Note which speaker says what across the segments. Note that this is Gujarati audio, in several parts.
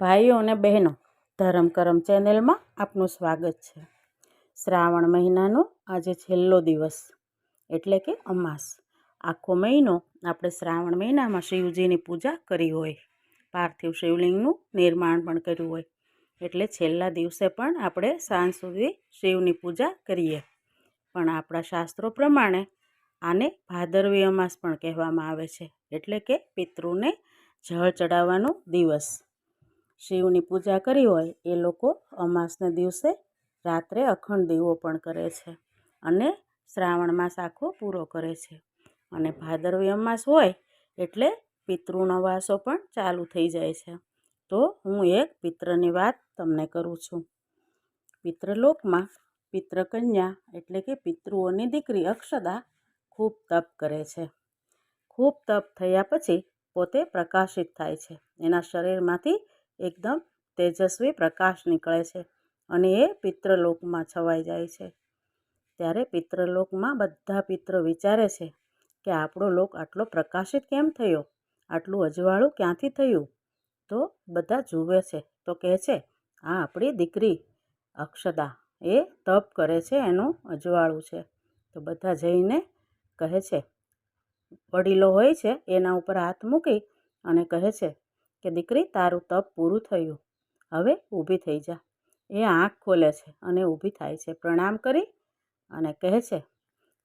Speaker 1: ભાઈઓ અને બહેનો, ધરમ કરમ ચેનલમાં આપનું સ્વાગત છે. શ્રાવણ મહિનાનો આજે છેલ્લો દિવસ, એટલે કે અમાસ. આખો મહિનો આપણે શ્રાવણ મહિનામાં શિવજીની પૂજા કરી હોય, પાર્થિવ શિવલિંગનું નિર્માણ પણ કર્યું હોય, એટલે છેલ્લા દિવસે પણ આપણે સાંજ સુધી શિવની પૂજા કરીએ. પણ આપણા શાસ્ત્રો પ્રમાણે આને ભાદરવી અમાસ પણ કહેવામાં આવે છે, એટલે કે પિતૃને જળ ચડાવવાનો દિવસ. શિવની પૂજા કરી હોય એ લોકો અમાસના દિવસે રાત્રે અખંડ દીવો પણ કરે છે અને શ્રાવણ માસ આખો પૂરો કરે છે. અને ભાદરવી અમાસ હોય એટલે પિતૃનો વાસો પણ ચાલુ થઈ જાય છે. તો હું એક પિત્રની વાત તમને કરું છું. પિતૃલોકમાં પિત્રકન્યા એટલે કે પિતૃઓની દીકરી અક્ષદા ખૂબ તપ કરે છે. ખૂબ તપ થયા પછી પોતે પ્રકાશિત થાય છે. એના શરીરમાંથી એકદમ તેજસ્વી પ્રકાશ નીકળે છે અને એ પિતૃલોકમાં છવાઈ જાય છે. ત્યારે પિત્રલોકમાં બધા પિત્ર વિચારે છે કે આપણો લોક આટલો પ્રકાશિત કેમ થયો? આટલું અજવાળું ક્યાંથી થયું? તો બધા જુએ છે, તો કહે છે, આ આપણી દીકરી અક્ષદા, એ તપ કરે છે, એનું અજવાળું છે. તો બધા જઈને કહે છે, વડીલો હોય છે, એના ઉપર હાથ મૂકી અને કહે છે કે દીકરી, તારું તપ પૂરું થયું. હવે ઊભી થઈ જા. એ આંખ ખોલે છે અને ઊભી થાય છે. પ્રણામ કરી અને કહે છે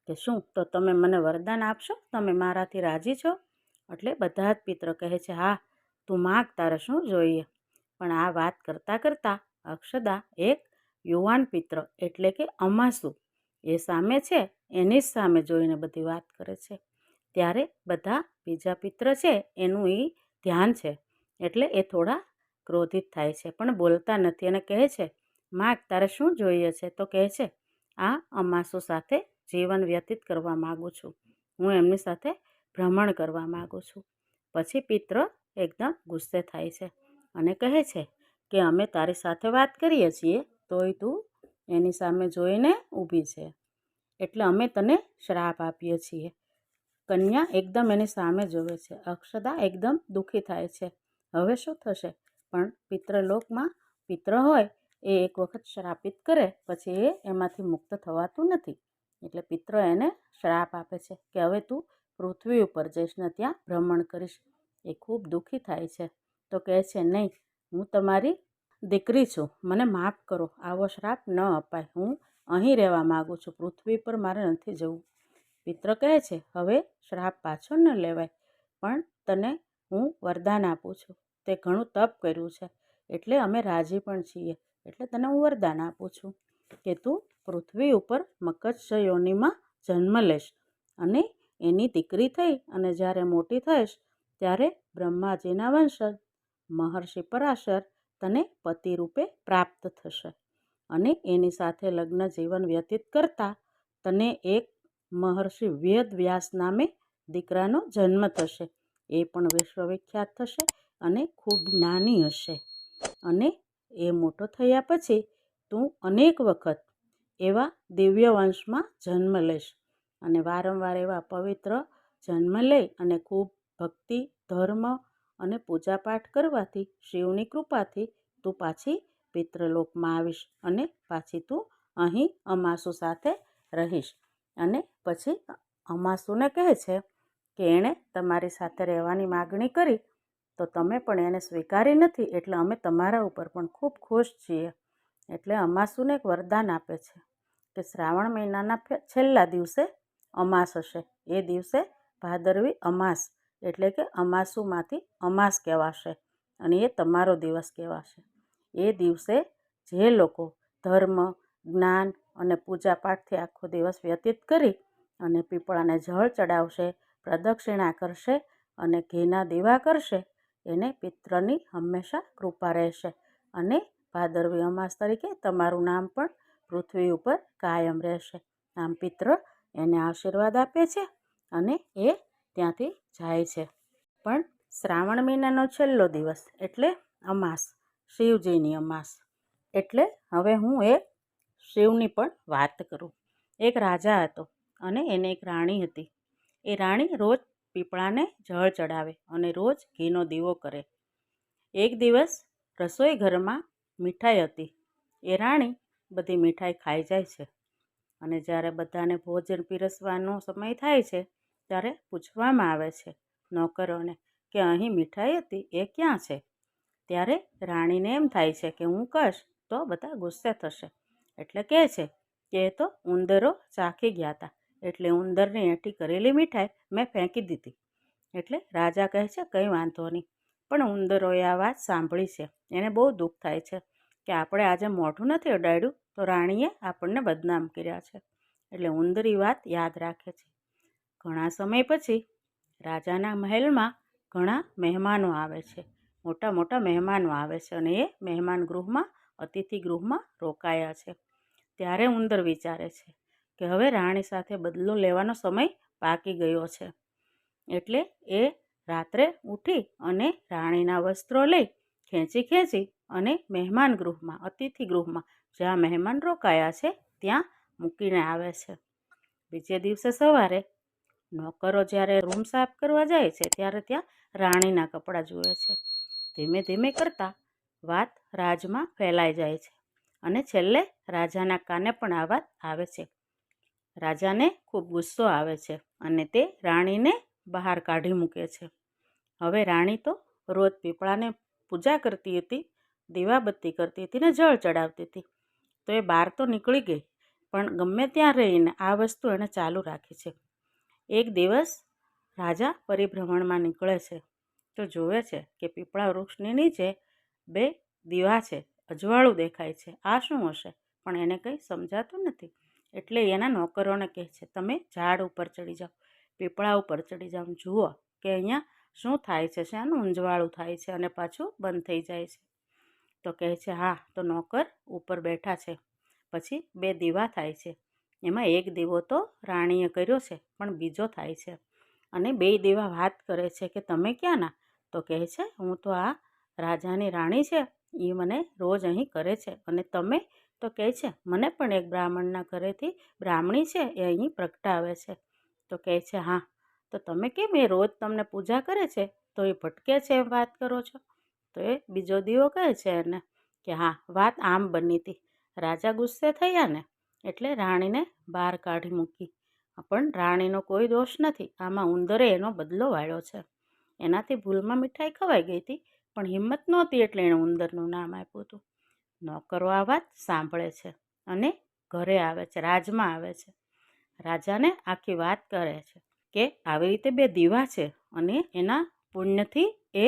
Speaker 1: કે શું? તો તમે મને વરદાન આપશો? તમે મારાથી રાજી છો? એટલે બધા જ પિત્ર કહે છે, હા, તું માગ, તારે શું જોઈએ? પણ આ વાત કરતાં કરતાં અક્ષદા એક યુવાન પિત્ર એટલે કે અમાસુ, એ સામે છે, એની જ સામે જોઈને બધી વાત કરે છે. ત્યારે બધા બીજા પિત્ર છે, એનું એ ધ્યાન છે. એટલે એ થોડા ક્રોધિત થાય છે. પણ બોલતા નથી અને કહે છે, માગ, તારે શું જોઈએ છે? તો કહે છે, આ અમાસુ સાથે જીવન વ્યતીત કરવા માગું છું. હું એમની સાથે ભ્રમણ કરવા માગું છું. પછી પિત્ર એકદમ ગુસ્સે થાય છે અને કહે છે કે, અમે તારી સાથે વાત કરીએ છીએ, તોય તું એની સામે જોઈને ઊભી છે. એટલે અમે તને શ્રાપ આપીએ છીએ. કન્યા એકદમ એની સામે જોવે છે. અક્ષદા એકદમ દુઃખી થાય છે. હવે શું થશે? પણ પિત્રલોકમાં પિત્ર હોય એ એક વખત શ્રાપિત કરે, પછી એ એમાંથી મુક્ત થવાતું નથી. એટલે પિત્ર એને શ્રાપ આપે છે કે હવે તું પૃથ્વી ઉપર જઈશ ને ત્યાં ભ્રમણ કરીશ. એ ખૂબ દુઃખી થાય છે. તો કહે છે, નહીં, હું તમારી દીકરી છું. મને માફ કરો. આવો શ્રાપ ન અપાય. હું અહીં રહેવા માગું છું. પૃથ્વી પર મારે નથી જવું. પિત્ર કહે છે, હવે શ્રાપ પાછો ન લેવાય. પણ તને હું વરદાન આપું છું. તે ઘણું તપ કર્યું છે. એટલે અમે રાજી પણ છીએ. એટલે તને હું વરદાન આપું છું કે તું પૃથ્વી ઉપર મકજ યોનિમાં જન્મ લઈશ અને એની દીકરી થઈ અને જ્યારે મોટી થઈશ ત્યારે બ્રહ્માજીના વંશજ, મહર્ષિ પરાશર તને પતિ રૂપે પ્રાપ્ત થશે અને એની સાથે લગ્ન જીવન વ્યતીત કરતા તને એક મહર્ષિ વેદ વ્યાસ નામે દીકરાનો જન્મ થશે. એ પણ વિશ્વવિખ્યાત થશે. અને ખૂબ નાની હશે. અને એ મોટો થયા પછી તું અનેક વખત એવા દિવ્ય વંશમાં જન્મ લઈશ અને વારંવાર એવા પવિત્ર જન્મ લઈ અને ખૂબ ભક્તિ, ધર્મ અને પૂજાપાઠ કરવાથી, શિવની કૃપાથી તું પાછી પિતૃલોકમાં આવીશ અને પાછી તું અહીં અમાસુ સાથે રહીશ. અને પછી અમાસુને કહે છે કે એણે તમારી સાથે રહેવાની માગણી કરી તો તમે પણ એને સ્વીકારી નથી એટલે અમે તમારા ઉપર પણ ખૂબ ખુશ છીએ. એટલે અમાસુને એક વરદાન આપે છે કે શ્રાવણ મહિનાના છેલ્લા દિવસે અમાસ હશે. એ દિવસે ભાદરવી અમાસ એટલે કે અમાસુમાંથી અમાસ કહેવાશે અને એ તમારો દિવસ કહેવાશે. એ દિવસે જે લોકો ધર્મ, જ્ઞાન અને પૂજાપાઠથી આખો દિવસ વ્યતીત કરી અને પીપળાને જળ ચડાવશે, પ્રદક્ષિણા કરશે અને ઘીના દીવા કરશે એને પિત્રની હંમેશા કૃપા રહેશે. અને ભાદરવી અમાસ તરીકે તમારું નામ પણ પૃથ્વી ઉપર કાયમ રહેશે. આમ પિત્ર એને આશીર્વાદ આપે છે અને એ ત્યાંથી જાય છે. પણ શ્રાવણ મહિનાનો છેલ્લો દિવસ એટલે અમાસ, શિવજીની અમાસ. એટલે હવે હું એ શિવની પણ વાત કરું. એક રાજા હતો અને એને એક રાણી હતી. એ રાણી રોજ પીપળાને જળ ચડાવે અને રોજ ઘીનો દીવો કરે. એક દિવસ રસોઈ ઘરમાં મીઠાઈ હતી. એ રાણી બધી મીઠાઈ ખાઈ જાય છે અને જ્યારે બધાને ભોજન પીરસવાનો સમય થાય છે ત્યારે પૂછવામાં આવે છે, નોકરોને, કે અહીં મીઠાઈ હતી? એ ક્યાં છે? ત્યારે રાણીને એમ થાય છે કે, હું કહીશ તો બધા ગુસ્સે થશે. એટલે કહે છે કે, એ તો ઉંદરો ચાખી ગયા હતા એટલે ઉંદરની એઠી કરેલી મીઠાઈ મેં ફેંકી દીધી. એટલે રાજા કહે છે, કંઈ વાંધો નહીં. પણ ઉંદરોએ આ વાત સાંભળી છે. એને બહુ દુઃખ થાય છે કે આપણે આજે મોઢું નથી અડાડ્યું તો રાણીએ આપણને બદનામ કર્યા છે. એટલે ઉંદરી વાત યાદ રાખે છે. ઘણા સમય પછી રાજાના મહેલમાં ઘણા મહેમાનો આવે છે. મોટા મોટા મહેમાનો આવે છે અને એ મહેમાન ગૃહમાં, અતિથિ ગૃહમાં રોકાયા છે. ત્યારે ઉંદર વિચારે છે કે હવે રાણી સાથે બદલો લેવાનો સમય પાકી ગયો છે. એટલે એ રાત્રે ઉઠી અને રાણીના વસ્ત્રો લઈ ખેંચી ખેંચી અને મહેમાન ગૃહમાં, અતિથિ ગૃહમાં, જ્યાં મહેમાન રોકાયા છે, ત્યાં મૂકીને આવે છે. બીજે દિવસે સવારે નોકરો જ્યારે રૂમ સાફ કરવા જાય છે, ત્યારે ત્યાં રાણીના કપડાં જુએ છે. ધીમે ધીમે કરતાં વાત રાજમાં ફેલાઈ જાય છે અને છેલ્લે રાજાના કાને પણ આ વાત આવે છે. રાજાને ખૂબ ગુસ્સો આવે છે અને તે રાણીને બહાર કાઢી મૂકે છે. હવે રાણી તો રોજ પીપળાને પૂજા કરતી હતી, દીવાબત્તી કરતી હતી ને જળ ચડાવતી હતી. તો એ બહાર તો નીકળી ગઈ, પણ ગમે ત્યાં રહીને આ વસ્તુ એણે ચાલુ રાખી છે. એક દિવસ રાજા પરિભ્રમણમાં નીકળે છે. તો જોવે છે કે પીપળા વૃક્ષની નીચે બે દીવા છે, અજવાળું દેખાય છે. આ શું હશે? પણ એને કંઈ સમજાતું નથી. એટલે એના નોકરોને કહે છે, તમે ઝાડ ઉપર ચડી જાઓ, પીપળા ઉપર ચડી જાઓ જુઓ કે અહીંયા શું થાય છે, શાનું ઊંઝવાળું થાય છે અને પાછું બંધ થઈ જાય છે. તો કહે છે, હા, તો નોકર ઉપર બેઠા છે, પછી બે દીવા થાય છે, એમાં એક દીવો તો રાણીએ કર્યો છે, પણ બીજો થાય છે. અને બે દીવા વાત કરે છે કે, તમે ક્યાંના? તો કહે છે, હું તો આ રાજાની રાણી છે એ મને રોજ અહીં કરે છે, અને તમે તો કહે છે, મને પણ એક બ્રાહ્મણના ઘરેથી બ્રાહ્મણી છે એ અહીં પ્રગટાવે છે. તો કહે છે, હા, તો તમે કેમ એ રોજ તમને પૂજા કરે છે? તો એ ભટકે છે એમ વાત કરો છો. તો એ બીજો દીવો કહે છે એને કે, હા, વાત આમ બની હતી રાજા ગુસ્સે થયા ને એટલે રાણીને બહાર કાઢી મૂકી. પણ રાણીનો કોઈ દોષ નથી. આમાં ઉંદરે એનો બદલો વાળ્યો છે. એનાથી ભૂલમાં મીઠાઈ ખવાઈ ગઈ હતી પણ હિંમત નહોતી એટલે એણે ઉંદરનું નામ આપ્યું હતું. નોકરો આ વાત સાંભળે છે અને ઘરે આવે છે, રાજમાં આવે છે. રાજાને આખી વાત કરે છે કે આવી રીતે બે દીવા છે અને એના પુણ્યથી એ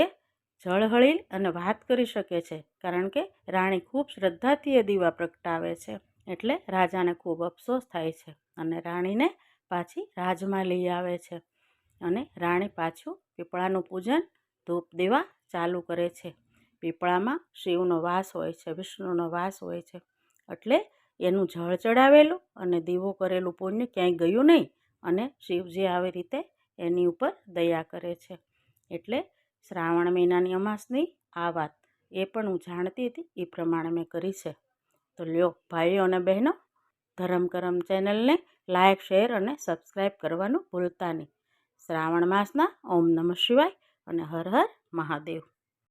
Speaker 1: જળહળી અને વાત કરી શકે છે કારણ કે રાણી ખૂબ શ્રદ્ધાથી એ દીવા પ્રગટાવે છે એટલે રાજાને ખૂબ અફસોસ થાય છે અને રાણીને પાછી રાજમાં લઈ આવે છે અને રાણી પાછું પીપળાનું પૂજન ધૂપ દેવા ચાલુ કરે છે. પીપળામાં શિવનો વાસ હોય છે, વિષ્ણુનો વાસ હોય છે. એટલે એનું જળ ચડાવેલું અને દીવો કરેલું પુણ્ય ક્યાંય ગયું નહીં અને શિવજી આવી રીતે એની ઉપર દયા કરે છે. એટલે શ્રાવણ મહિનાની અમાસની આ વાત એ પણ હું જાણતી હતી, એ પ્રમાણે મેં કરી છે. તો લ્યો, ભાઈઓ અને બહેનો, ધરમ કરમ ચેનલને લાઇક શેર અને સબસ્ક્રાઈબ કરવાનું ભૂલતા નહીં. શ્રાવણ માસના ઓમ નમઃ શિવાય અને હર હર મહાદેવ.